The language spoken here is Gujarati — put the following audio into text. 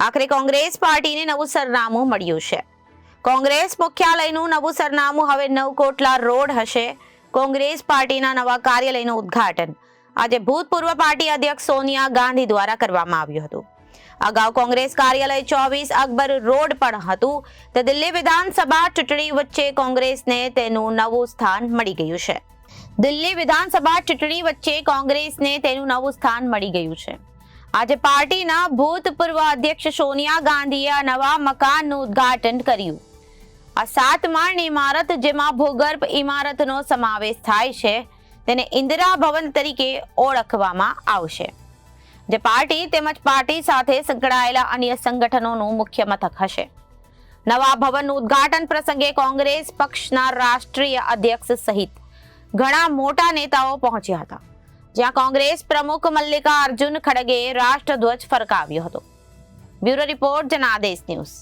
આખરે કોંગ્રેસ પાર્ટીને નવું સરનામું મળ્યું છે. કોંગ્રેસ મુખ્યાલયનું નવું સરનામું હવે નવકોટલા રોડ હશે. કોંગ્રેસ પાર્ટીના નવા કાર્યાલયનું ઉદ્ઘાટન આજે ભૂતપૂર્વ પાર્ટી અધ્યક્ષ સોનિયા ગાંધી દ્વારા કરવામાં આવ્યું હતું. અગાઉ કોંગ્રેસ કાર્યાલય ચોવીસ અકબર રોડ પણ હતું. તો દિલ્હી વિધાનસભા ચૂંટણી વચ્ચે કોંગ્રેસને તેનું નવું સ્થાન મળી ગયું છે. દિલ્હી વિધાનસભા ચૂંટણી વચ્ચે કોંગ્રેસને તેનું નવું સ્થાન મળી ગયું છે. આજે પાર્ટીના ભૂતપૂર્વ અધ્યક્ષ સોનિયા ગાંધીએ નવા મકાનનું ઉદ્ઘાટન કર્યું. આ સાત માળની ઇમારત, જેમાં ભૂગર્ભ ઇમારતનો સમાવેશ થાય છે, તેને ઇન્દિરા ભવન તરીકે ઓળખવામાં આવશે. જે પાર્ટી તેમજ પાર્ટી સાથે સંકળાયેલા અન્ય સંગઠનોનું મુખ્ય મથક હશે. નવા ભવનનું ઉદ્ઘાટન પ્રસંગે કોંગ્રેસ પક્ષના રાષ્ટ્રીય અધ્યક્ષ સહિત ઘણા મોટા નેતાઓ પહોંચ્યા હતા. જ્યાં કોંગ્રેસ પ્રમુખ મલ્લિકા અર્જુન ખડગે રાષ્ટ્રધ્વજ ફરકાવ્યો હતો. Bureau report Janadesh news.